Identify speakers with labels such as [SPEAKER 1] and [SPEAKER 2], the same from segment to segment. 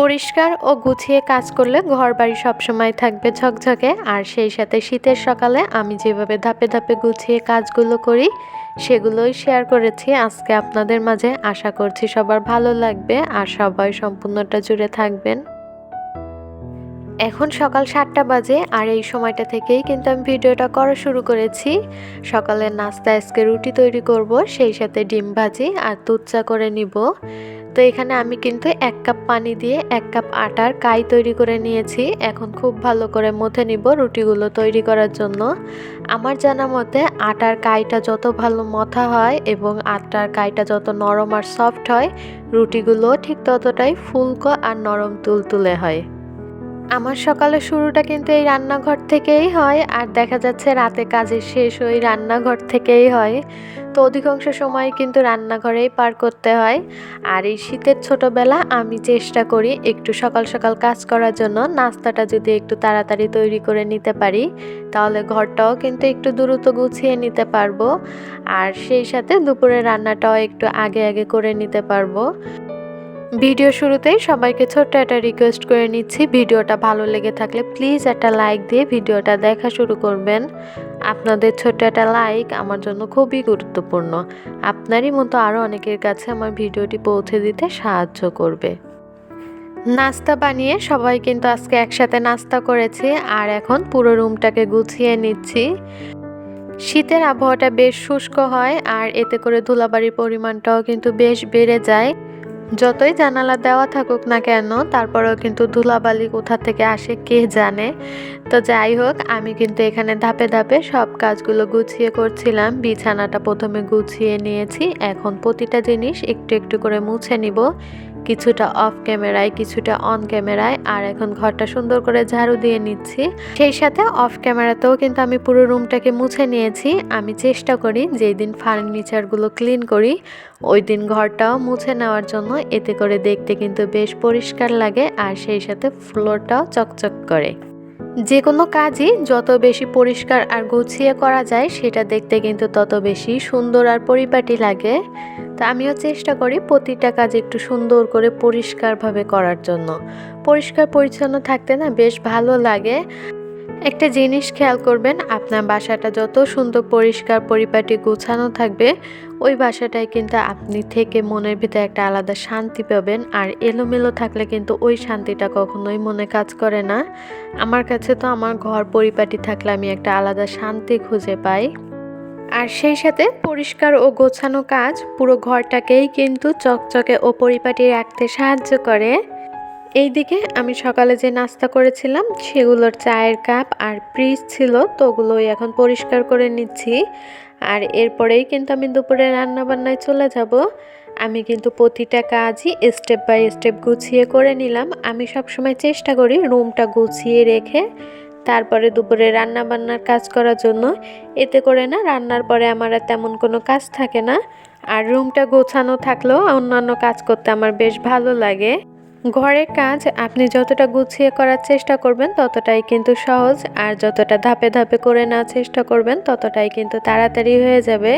[SPEAKER 1] পরিষ্কার ও গুছিয়ে কাজ করলে ঘর বাড়ি সবসময় থাকবে ঝকঝকে। আর সেই সাথে শীতের সকালে আমি যেভাবে ধাপে ধাপে গুছিয়ে কাজগুলো করি, সেগুলোই শেয়ার করেছি। আজকে আপনাদের মাঝে আশা করছি সবার ভালো লাগবে আর সবাই সম্পূর্ণটা জুড়ে থাকবেন। এখন সকাল সাতটা বাজে আর এই সময়টা থেকেই কিন্তু আমি ভিডিওটা করা শুরু করেছি। সকালের নাস্তা আজকে রুটি তৈরি করব, সেই সাথে ডিম ভাজি আর দুধ চা করে নিব। তো এখানে আমি কিন্তু এক কাপ পানি দিয়ে এক কাপ আটার কাই তৈরি করে নিয়েছি। এখন খুব ভালো করে মথে নিব রুটিগুলো তৈরি করার জন্য। আমার জানা মতে আটার কাইটা যত ভালো মথা হয় এবং আটার কাইটা যত নরম আর সফট হয়, রুটিগুলো ঠিক ততটাই ফুলকো আর নরম তুলতুলে হয়। আমার সকালের শুরুটা কিন্তু এই রান্নাঘর থেকেই হয়, আর দেখা যাচ্ছে রাতে কাজের শেষ ওই রান্নাঘর থেকেই হয়। তো অধিকাংশ সময় কিন্তু রান্নাঘরেই পার করতে হয়। আর এই শীতের ছোটবেলা আমি চেষ্টা করি একটু সকাল সকাল কাজ করার জন্য, নাস্তাটা যদি একটু তাড়াতাড়ি তৈরি করে নিতে পারি, তাহলে ঘরটাও কিন্তু একটু দ্রুত গুছিয়ে নিতে পারব। আর সেই সাথে দুপুরে রান্নাটাও একটু আগে আগে করে নিতে পারব। ভিডিও শুরুতেই সবাইকে ছোট্ট একটা রিকোয়েস্ট করে নিচ্ছি, ভিডিওটা ভালো লেগে থাকলে প্লিজ একটা লাইক দিয়ে ভিডিওটা দেখা শুরু করবেন। আপনাদের ছোট্ট একটা লাইক আমার জন্য খুবই গুরুত্বপূর্ণ। আপনারই মতো আরও অনেকের কাছে আমার ভিডিওটি পৌঁছে দিতে সাহায্য করবে। নাস্তা বানিয়ে সবাই কিন্তু আজকে একসাথে নাস্তা করেছি, আর এখন পুরো রুমটাকে গুছিয়ে নিচ্ছি। শীতের আবহাওয়াটা বেশ শুষ্ক হয়, আর এতে করে ধুলাবাড়ির পরিমাণটাও কিন্তু বেশ বেড়ে যায়। যতই জানালা দেওয়া থাকুক না কেন, তারপরেও কিন্তু ধুলাবালি কোথা থেকে আসে কে জানে? তো যাই হোক, আমি কিন্তু এখানে ধাপে ধাপে সব কাজগুলো গুছিয়ে করছিলাম। বিছানাটা প্রথমে গুছিয়ে নিয়েছি। এখন প্রতিটা জিনিস একটু একটু করে মুছে নিব। কিছুটা অফ ক্যামেরায় কিছুটা অন ক্যামেরায় আর এখন ঘরটা সুন্দর করে ঝাড়ু দিয়ে নিচ্ছি। সেই সাথে অফ ক্যামেরাতেও কিন্তু আমি পুরো রুমটাকে মুছে নিয়েছি। আমি চেষ্টা করি যেই দিন ফার্নিচারগুলো ক্লিন করি ওই দিন ঘরটাও মুছে নেওয়ার জন্য। এতে করে দেখতে কিন্তু বেশ পরিষ্কার লাগে, আর সেই সাথে ফ্লোরটাও চকচক করে। যে কোনো কাজই যত বেশি পরিষ্কার আর গুছিয়ে করা যায়, সেটা দেখতে কিন্তু তত বেশি সুন্দর আর পরিপাটি লাগে। তা আমিও চেষ্টা করি প্রতিটা কাজ একটু সুন্দর করে পরিষ্কারভাবে করার জন্য। পরিষ্কার পরিচ্ছন্ন থাকতে না বেশ ভালো লাগে। একটা জিনিস খেয়াল করবেন, আপনার বাসাটা যত সুন্দর পরিষ্কার পরিপাটি গোছানো থাকবে, ওই বাসাটায় কিন্তু আপনি থেকে মনের ভিতরে একটা আলাদা শান্তি পাবেন আর এলোমেলো থাকলে কিন্তু ওই শান্তিটা কখনোই মনে কাজ করে না। আমার কাছে তো আমার ঘর পরিপাটি থাকলে আমি একটা আলাদা শান্তি খুঁজে পাই। আর সেই সাথে পরিষ্কার ও গোছানো কাজ পুরো ঘরটাকেই কিন্তু চকচকে ও পরিপাটি রাখতে সাহায্য করে। এইদিকে আমি সকালে যে নাস্তা করেছিলাম, সেগুলোর চায়ের কাপ আর ফ্রিজ ছিল, তো ওগুলোই এখন পরিষ্কার করে নিচ্ছি। আর এরপরেই কিন্তু আমি দুপুরে রান্নাবান্নায় চলে যাব। আমি কিন্তু প্রতিটা কাজই স্টেপ বাই স্টেপ গুছিয়ে করে নিলাম। আমি সবসময় চেষ্টা করি রুমটা গুছিয়ে রেখে তারপরে দুপুরে রান্না বান্নার কাজ করার জন্য, এতে করে না রান্নার পরে আমার আর তেমন কোনো কাজ থাকে না। আর রুমটা গোছানো থাকলেও অন্যান্য কাজ করতে আমার বেশ ভালো লাগে। ঘরের কাজ আপনি যতটা গুছিয়ে করার চেষ্টা করবেন ততটাই কিন্তু সহজ, আর যতটা ধাপে ধাপে করে নেওয়ার চেষ্টা করবেন ততটাই কিন্তু তাড়াতাড়ি হয়ে যাবে।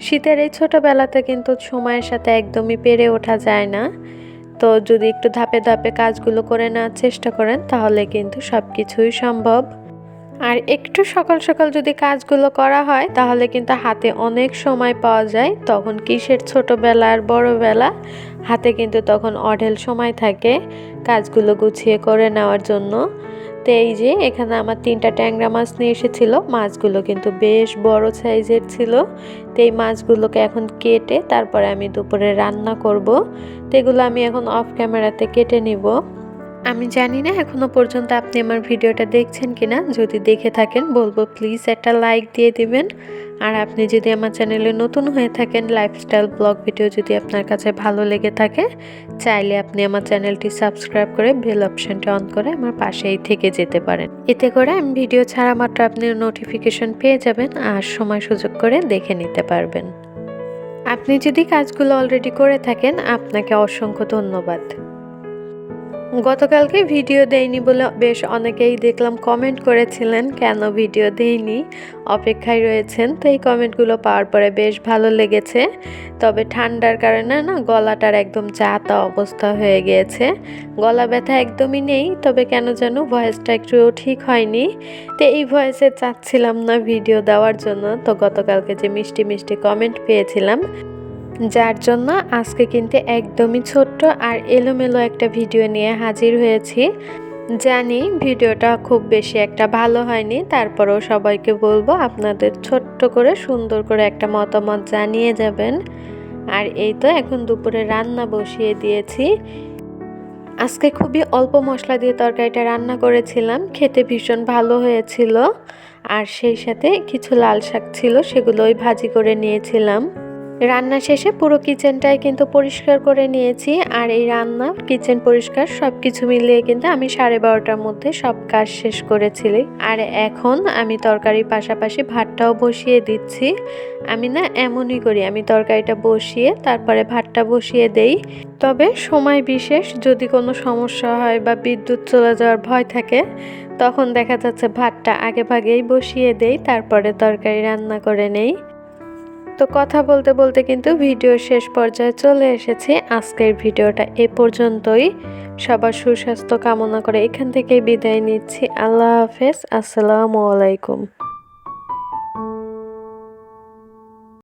[SPEAKER 1] শীতের এই ছোটোবেলাতে কিন্তু সময়ের সাথে একদমই পেরে ওঠা যায় না। তো যদি একটু ধাপে ধাপে কাজগুলো করে নেওয়ার চেষ্টা করেন, তাহলে কিন্তু সব কিছুই সম্ভব। আর একটু সকাল সকাল যদি কাজগুলো করা হয়, তাহলে কিন্তু হাতে অনেক সময় পাওয়া যায়। তখন কিসের ছোটোবেলা আর বড়োবেলা, হাতে কিন্তু তখন অঢেল সময় থাকে কাজগুলো গুছিয়ে করে নেওয়ার জন্য। তো এই যে, এখানে আমার তিনটা ট্যাংরা মাছ নিয়ে এসেছিল। মাছগুলো কিন্তু বেশ বড় সাইজের ছিল। তো এই মাছগুলোকে এখন কেটে তারপরে আমি দুপুরে রান্না করব। তো এগুলো আমি এখন অফ ক্যামেরাতে কেটে নিব। আমি জানি না এখনও পর্যন্ত আপনি আমার ভিডিওটা দেখছেন কিনা। যদি দেখে থাকেন, বলব প্লিজ একটা লাইক দিয়ে দিবেন। আর আপনি যদি আমার চ্যানেলে নতুন হয়ে থাকেন লাইফস্টাইল ব্লগ ভিডিও যদি আপনার কাছে ভালো লেগে থাকে, চাইলে আপনি আমার চ্যানেলটি সাবস্ক্রাইব করে বেল অপশনটি অন করে আমার পাশেই থেকে যেতে পারেন। এতে করে আমি ভিডিও ছাড়া মাত্র আপনি নোটিফিকেশন পেয়ে যাবেন আর সময় সুযোগ করে দেখে নিতে পারবেন। আপনি যদি কাজগুলো অলরেডি করে থাকেন, আপনাকে অসংখ্য ধন্যবাদ। গতকালকে ভিডিও দেয়নি বলে বেশ অনেকেই দেখলাম কমেন্ট করেছিলেন, কেন ভিডিও দেয়নি? অপেক্ষায় রয়েছেন। তো এই কমেন্টগুলো পাওয়ার পরে বেশ ভালো লেগেছে। তবে ঠান্ডার কারণে না গলাটার একদম চাতা অবস্থা হয়ে গিয়েছে। গলা ব্যথা একদমই নেই, তবে কেন যেন ভয়েসটা একটু ঠিক হয়নি। তো এই ভয়েসে চাচ্ছিলাম না ভিডিও দেওয়ার জন্য। তো গতকালকে যে মিষ্টি মিষ্টি কমেন্ট পেয়েছিলাম যার জন্য আজকে কিন্তু একদমই ছোট্ট আর এলোমেলো একটা ভিডিও নিয়ে হাজির হয়েছি। জানি ভিডিওটা খুব বেশি একটা ভালো হয়নি, তারপরেও সবাইকে বলব আপনাদের ছোট্ট করে সুন্দর করে একটা মতামত জানিয়ে যাবেন। আর এই তো এখন দুপুরে রান্না বসিয়ে দিয়েছি। আজকে খুবই অল্প মশলা দিয়ে তরকারিটা রান্না করেছিলাম, খেতে ভীষণ ভালো হয়েছিল। আর সেই সাথে কিছু লাল শাক ছিল, সেগুলোই ভাজি করে নিয়েছিলাম। রান্না শেষে পুরো কিচেনটাই কিন্তু পরিষ্কার করে নিয়েছি আর এই রান্না কিচেন পরিষ্কার সব কিছু মিলিয়ে কিন্তু আমি সাড়ে বারোটার মধ্যে সব কাজ শেষ করেছিলি। আর এখন আমি তরকারির পাশাপাশি ভাতটাও বসিয়ে দিচ্ছি। আমি না এমনই করি, আমি তরকারিটা বসিয়ে তারপরে ভাতটা বসিয়ে দেই। তবে সময় বিশেষ, যদি কোনো সমস্যা হয় বা বিদ্যুৎ চলে যাওয়ার ভয় থাকে, তখন দেখা যাচ্ছে ভাতটা আগে ভাগেই বসিয়ে দেই, তারপরে তরকারি রান্না করে নেই। তো কথা বলতে বলতে কিন্তু ভিডিও শেষ পর্যায়ে চলে এসেছে। আজকের ভিডিওটা এ পর্যন্তই। সবার সুস্বাস্থ্য কামনা করে এখান থেকে বিদায় নিচ্ছি। আল্লাহ হাফেজ। আসসালামু আলাইকুম।